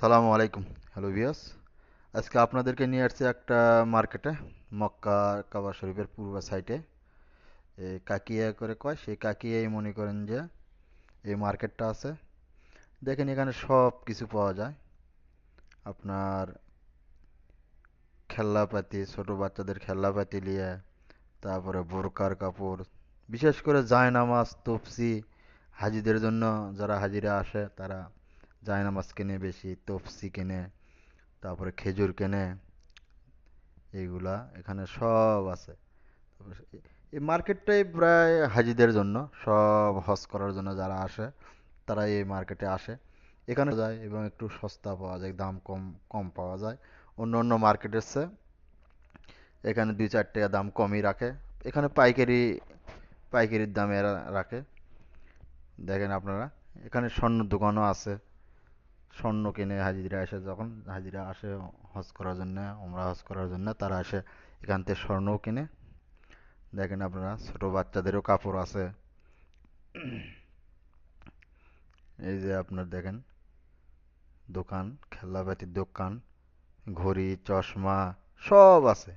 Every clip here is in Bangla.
সালামু আলাইকুম, হ্যালো ভিউয়ার্স। আজকে আপনাদেরকে নিয়ে আসছে একটা মার্কেটে, মক্কা কাবা শরীফের পূর্ব সাইডে। কাকিয়া করে কয়, সেই কাকিয়াই মনে করেন যে এই মার্কেটটা আছে। দেখেন এখানে সব কিছু পাওয়া যায়। আপনার খেলনাপাতি ছোট বাচ্চাদের খেলনাপাতি নিয়ে, তারপরে বোরকার কাপড়, বিশেষ করে জায়নামাজ, তফসি, হাজিদের জন্য যারা হাজিরা আসে, তারা জায়নামাজ কেনে বেশি তফসি কেনে, তারপরে খেজুর কেনে, এইগুলা এখানে সব আছে। এই মার্কেটটাই প্রায় হাজিদের জন্য, সব হজ করার জন্য যারা আসে তারা এই মার্কেটে আসে। এখানে যায় এবং একটু সস্তা পাওয়া যায়, দাম কম কম পাওয়া যায়। অন্য অন্য মার্কেটের চেয়ে এখানে দুই চার টাকা দাম কমই রাখে। এখানে পাইকারি, পাইকারির দামে এরা রাখে। দেখেন আপনারা, এখানে স্বর্ণ দোকানও আছে। স্বর্ণ কিনে হাজিরা আসে যখন হাজিরা আসে হজ করার জন্য ওমরা হজ করার জন্য, তারা আসে এখান থেকে স্বর্ণও কিনে। দেখেন আপনারা, ছোট বাচ্চাদেরও কাপড় আছে। এই যে আপনার দেখেন, দোকান খেলনাপাতির দোকান, ঘড়ি, চশমা, সব আছে।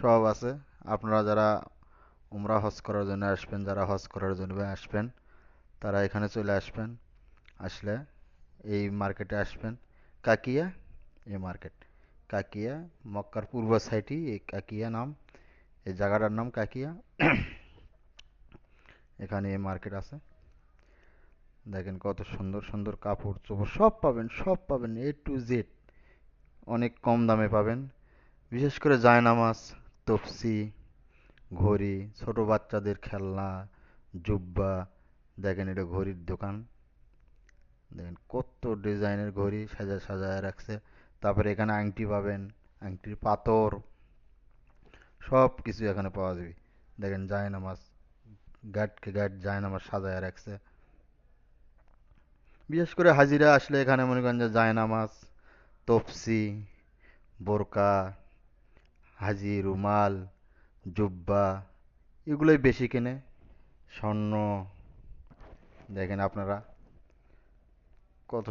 সব আছে। আপনারা যারা উমরা হজ করার জন্য আসবেন, যারা হজ করার জন্য আসবেন, তারা এখানে চলে আসবেন। আসলে এই মার্কেটে আসবেন। কাকিয়া, এই মার্কেট কাকিয়া, মক্কার পূর্ব সাইডই এই কাকিয়া নাম। এই জায়গাটার নাম কাকিয়া। এখানে এই মার্কেট আছে। দেখেন কত সুন্দর সুন্দর কাপড় চোপড় সব পাবেন সব পাবেন এ টু জেড অনেক কম দামে পাবেন। বিশেষ করে জায়নামাজ, তফসি, ঘড়ি, ছোট বাচ্চাদের খেলনা, জুব্বা। দেখেন এটা ঘড়ির দোকান। দেখেন কত ডিজাইনের ঘড়ি সাজা সাজায় রাখছে। তারপরে এখানে আংটি পাবেন, আংটির পাথর সব কিছু এখানে পাওয়া যাবে। দেখেন জায়নামাজ, গাটকে গাট জায়নামাজ সাজায় রাখছে। বিশেষ করে হাজিরা আসলে এখানে মনে করেন যে জায়নামাজ, তফসি, বোরকা হাজি রুমাল, জুব্বা, এগুলোই বেশি কেনে স্বর্ণ। দেখেন আপনারা কত